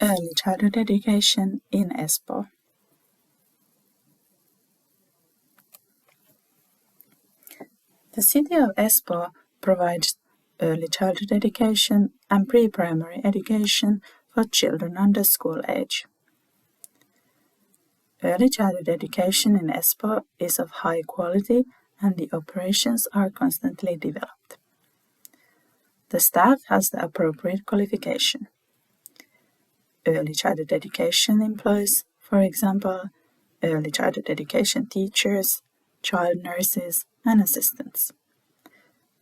Early childhood education in Espoo. The city of Espoo provides early childhood education and pre-primary education for children under school age. Early childhood education in Espoo is of high quality and the operations are constantly developed. The staff has the appropriate qualification. Early childhood education employs, for example, early childhood education teachers, child nurses, and assistants.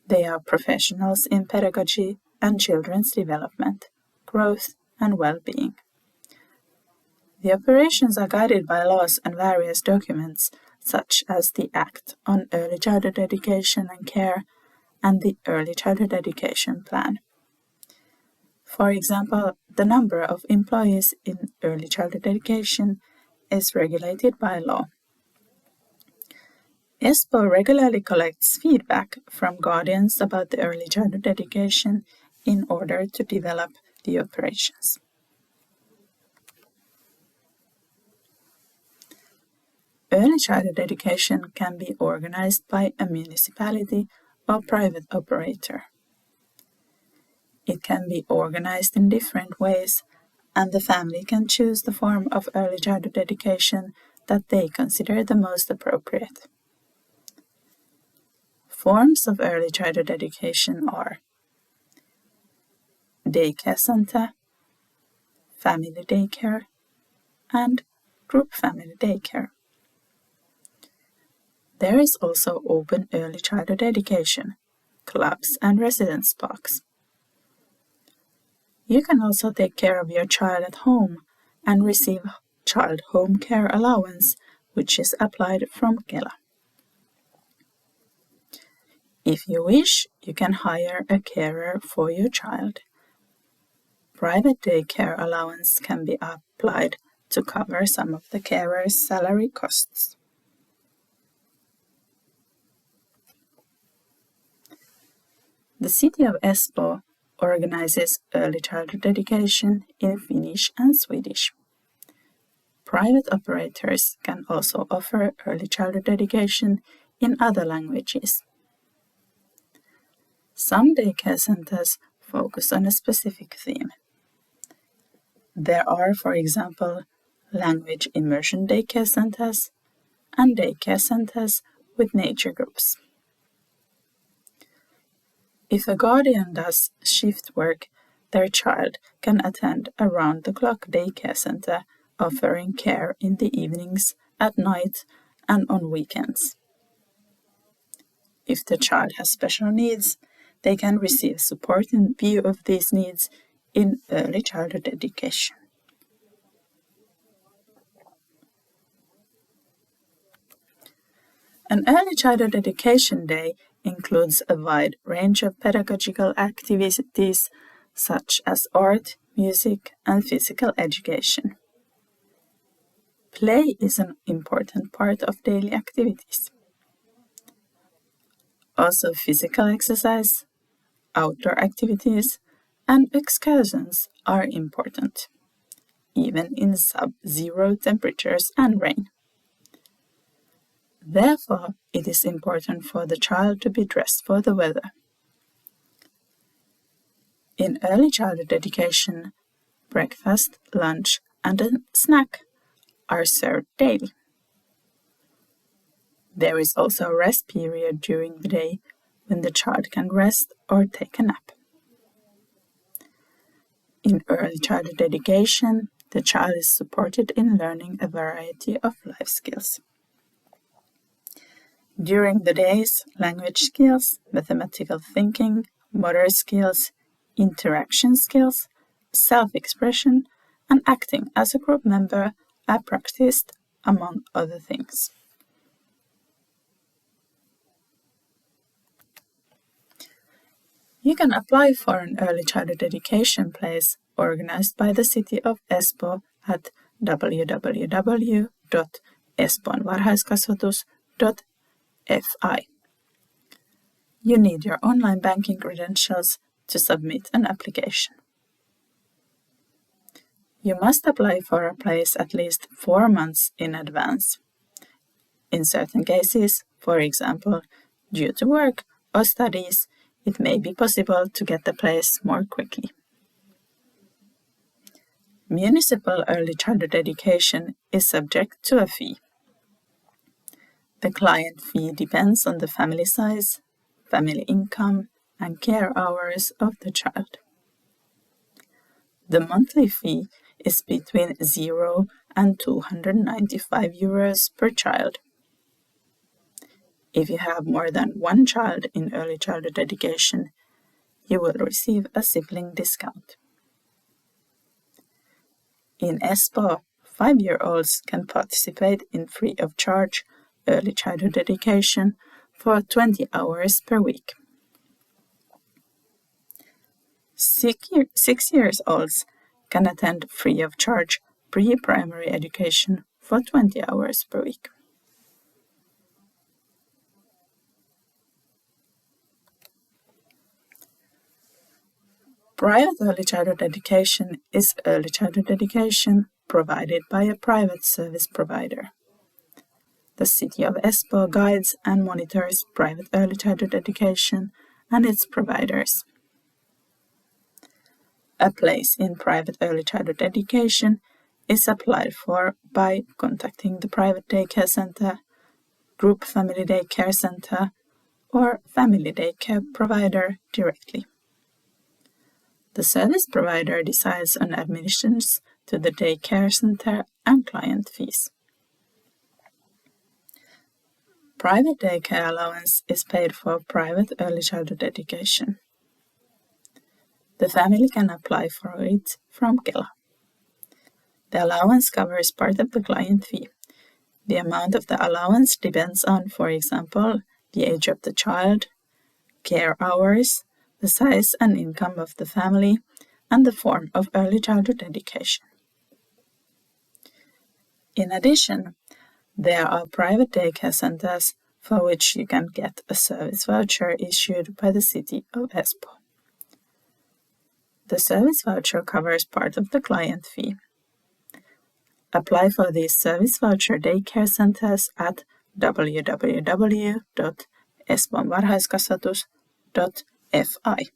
They are professionals in pedagogy and children's development, growth, and well being. The operations are guided by laws and various documents, such as the Act on Early Childhood Education and Care and the Early Childhood Education Plan. For example, the number of employees in early childhood education is regulated by law. ESPO regularly collects feedback from guardians about the early childhood education in order to develop the operations. Early childhood education can be organized by a municipality or private operator. It can be organized in different ways, and the family can choose the form of early childhood education that they consider the most appropriate. Forms of early childhood education are daycare center, family daycare, and group family daycare. There is also open early childhood education, clubs and residence parks. You can also take care of your child at home and receive child home care allowance, which is applied from Kela. If you wish, you can hire a carer for your child. Private daycare allowance can be applied to cover some of the carer's salary costs. The city of Espoo organizes early childhood education in Finnish and Swedish. Private operators can also offer early childhood education in other languages. Some daycare centers focus on a specific theme. There are, for example, language immersion daycare centers and daycare centers with nature groups. If a guardian does shift work, their child can attend a round the clock daycare center offering care in the evenings, at night, and on weekends. If the child has special needs, they can receive support in view of these needs in early childhood education. An early childhood education day includes a wide range of pedagogical activities such as art, music, and physical education. Play is an important part of daily activities. Also, physical exercise, outdoor activities, and excursions are important, even in sub zero temperatures and rain. Therefore, it is important for the child to be dressed for the weather. In early childhood education, breakfast, lunch, and a snack are served daily. There is also a rest period during the day when the child can rest or take a nap. In early childhood education, the child is supported in learning a variety of life skills. During the days, language skills, mathematical thinking, motor skills, interaction skills, self expression, and acting as a group member are practiced, among other things. You can apply for an early childhood education place organized by the city of Espoo at www.espoonvarhaiskasvatus.fi. You need your online banking credentials to submit an application. You must apply for a place at least four months in advance. In certain cases, for example, due to work or studies, it may be possible to get the place more quickly. Municipal early childhood education is subject to a fee. The client fee depends on the family size, family income, and care hours of the child. The monthly fee is between 0 and 295 euros per child. If you have more than one child in early childhood education, you will receive a sibling discount. In Espoo, five year olds can participate in free of charge early childhood education for 20 hours per week. Six, year, six years olds can attend free of charge pre primary education for 20 hours per week. Private early childhood education is early childhood education provided by a private service provider. The City of Espoo guides and monitors private early childhood education and its providers. A place in private early childhood education is applied for by contacting the private daycare center, group family daycare center, or family daycare provider directly. The service provider decides on admissions to the daycare center and client fees. Private daycare allowance is paid for private early childhood education. The family can apply for it from Kela. The allowance covers part of the client fee. The amount of the allowance depends on, for example, the age of the child, care hours, the size and income of the family, and the form of early childhood education. In addition, there are private daycare centers for which you can get a service voucher issued by the city of Espoo. The service voucher covers part of the client fee. Apply for these service voucher daycare centers at www.espoonvarhaiskasvatus.com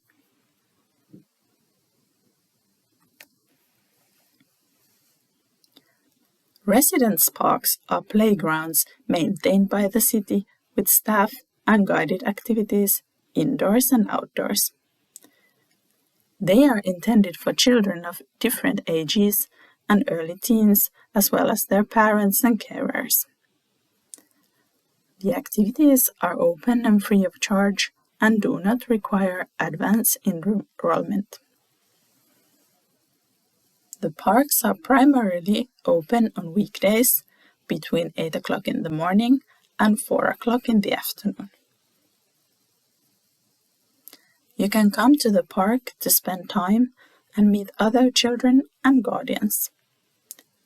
Residence parks are playgrounds maintained by the city with staff and guided activities indoors and outdoors. They are intended for children of different ages and early teens, as well as their parents and carers. The activities are open and free of charge and do not require advance enrollment. The parks are primarily open on weekdays between 8 o'clock in the morning and 4 o'clock in the afternoon. You can come to the park to spend time and meet other children and guardians.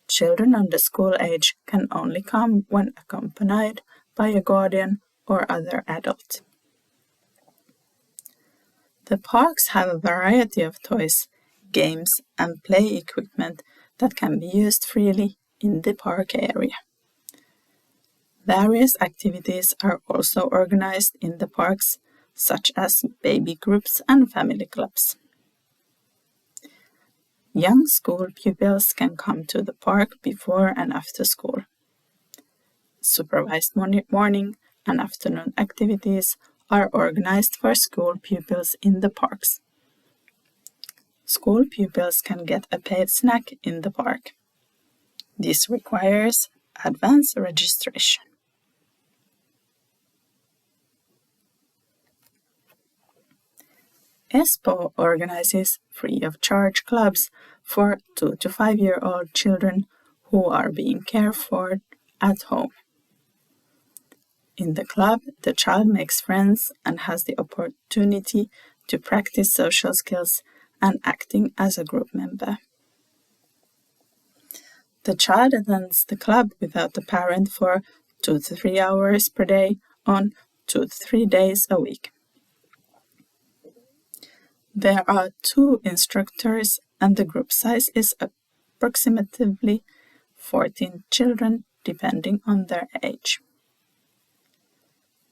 Children under school age can only come when accompanied by a guardian or other adult. The parks have a variety of toys, games, and play equipment that can be used freely in the park area. Various activities are also organized in the parks, such as baby groups and family clubs. Young school pupils can come to the park before and after school. Supervised morning and afternoon activities are organized for school pupils in the parks. School pupils can get a paid snack in the park. This requires advance registration. ESPO organizes free of charge clubs for 2 to 5 year old children who are being cared for at home. In the club, the child makes friends and has the opportunity to practice social skills and acting as a group member. The child attends the club without a parent for two to three hours per day on two to three days a week. There are two instructors and the group size is approximately 14 children depending on their age.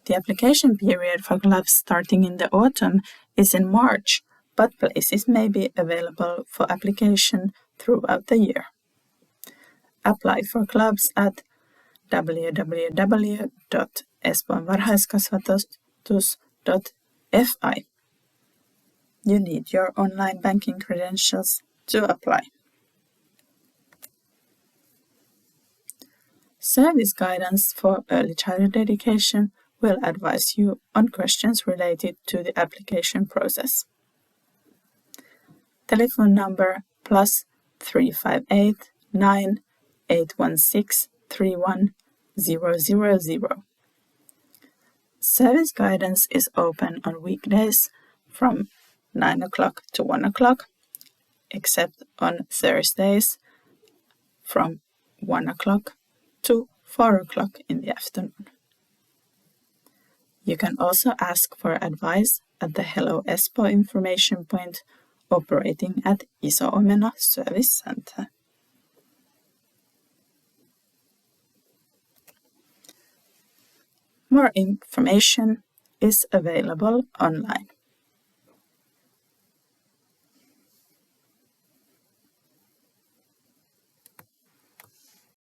The application period for clubs starting in the autumn is in March, but places may be available for application throughout the year. Apply for clubs at www.espoonvarhaiskasvatus.fi. You need your online banking credentials to apply. Service guidance for early childhood education will advise you on questions related to the application process. Telephone number plus 358 9 816 31000. Service guidance is open on weekdays from 9 o'clock to 1 o'clock, except on Thursdays from 1 o'clock to 4 o'clock in the afternoon. You can also ask for advice at the Hello Espoo information point operating at Iso Omena Service Center. More information is available online.